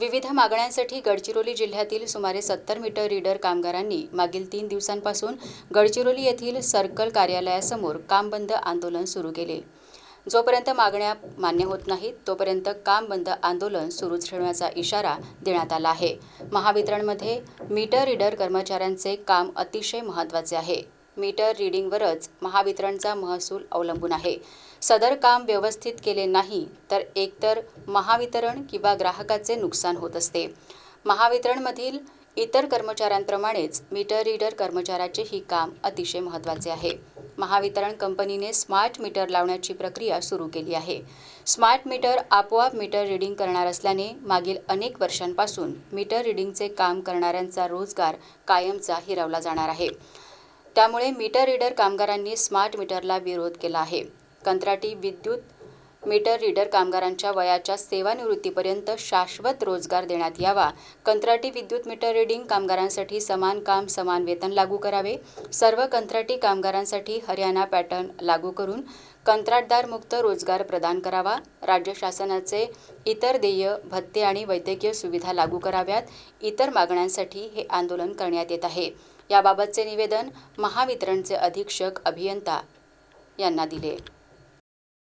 विविध मागण्यांसाठी गडचिरोली जिल्ह्यातील सुमारे सत्तर मीटर रीडर कामगारांनी मागील तीन दिवसांपासून गडचिरोली येथील सर्कल कार्यालयासमोर काम बंद आंदोलन सुरू केले. जोपर्यंत मागण्या मान्य होत नाहीत तोपर्यंत काम बंद आंदोलन सुरूच ठेवण्याचा इशारा देण्यात आला आहे. महावितरणमध्ये मीटर रीडर कर्मचाऱ्यांचे काम अतिशय महत्त्वाचे आहे. मीटर रीडिंगवरच महावितरणचा महसूल अवलंबून आहे. सदर काम व्यवस्थित केले नाही तर एकतर महावितरण किंवा ग्राहकाचे नुकसान होत असते. महावितरणमधील इतर कर्मचाऱ्यांप्रमाणेच मीटर रीडर कर्मचाऱ्याचेही काम अतिशय महत्त्वाचे आहे. महावितरण कंपनीने स्मार्ट मीटर लावण्याची प्रक्रिया सुरू केली आहे. स्मार्ट मीटर आपोआप मीटर रीडिंग करणार असल्याने मागील अनेक वर्षांपासून मीटर रीडिंगचे काम करणाऱ्यांचा रोजगार कायमचा हिरावला जाणार आहे. त्यामुळे मीटर रीडर कामगारांनी स्मार्ट मीटरला विरोध केला आहे. कंत्राटी विद्युत मीटर रीडर कामगारांच्या वयाच्या सेवानिवृत्तीपर्यंत शाश्वत रोजगार देण्यात यावा. कंत्राटी विद्युत मीटर रीडिंग कामगारांसाठी समान काम समान वेतन लागू करावे. सर्व कंत्राटी कामगारांसाठी हरियाणा पॅटर्न लागू करून कंत्राटदार मुक्त रोजगार प्रदान करावा. राज्य शासनाचे इतर देय भत्ते आणि वैद्यकीय सुविधा लागू कराव्यात. इतर मागण्यांसाठी हे आंदोलन करण्यात येत आहे. याबाबतचे निवेदन महावितरणचे अधीक्षक अभियंता यांना दिले.